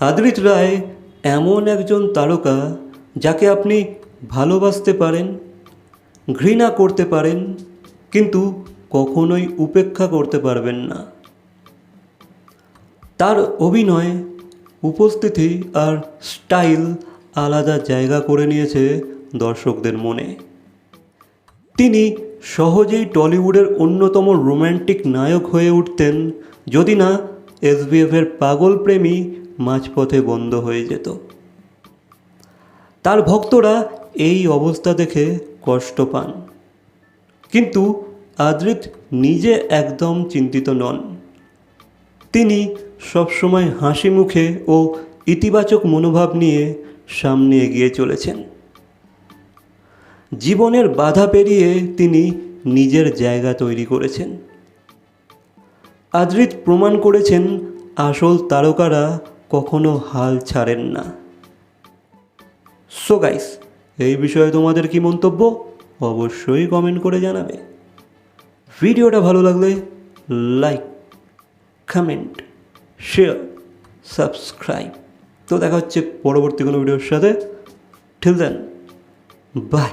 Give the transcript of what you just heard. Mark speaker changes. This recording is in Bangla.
Speaker 1: আদ্রিত রায় এমন একজন তারকা যাকে আপনি ভালোবাসতে পারেন, ঘৃণা করতে পারেন, কিন্তু কখনোই উপেক্ষা করতে পারবেন না। তার অভিনয়, উপস্থিতি আর স্টাইল আলাদা জায়গা করে নিয়েছে দর্শকদের মনে। তিনি সহজেই টলিউডের অন্যতম রোম্যান্টিক নায়ক হয়ে উঠতেন যদি না এসবিএফের পাগল প্রেমী মাঝপথে বন্ধ হয়ে যেত। তার ভক্তরা এই অবস্থা দেখে কষ্ট পান। কিন্তু আদ্রিত নিজে একদম চিন্তিত নন। তিনি সবসময় হাসি মুখে ও ইতিবাচক মনোভাব নিয়ে সামনে এগিয়ে চলেছেন। জীবনের বাধা পেরিয়ে তিনি নিজের জায়গা তৈরি করেছেন। আদ্রিত প্রমাণ করেছেন, আসল তারকারা কখনো হাল ছাড়েন না। সো গাইস এই বিষয়ে তোমাদের কি মন্তব্য? অবশ্যই কমেন্ট করে জানাবে। ভিডিওটা ভালো লাগলে লাইক কমেন্ট শেয়ার সাবস্ক্রাইব তো দেখা হচ্ছে পরবর্তী কোনো ভিডিওর সাথে। ঠিক দেন বাই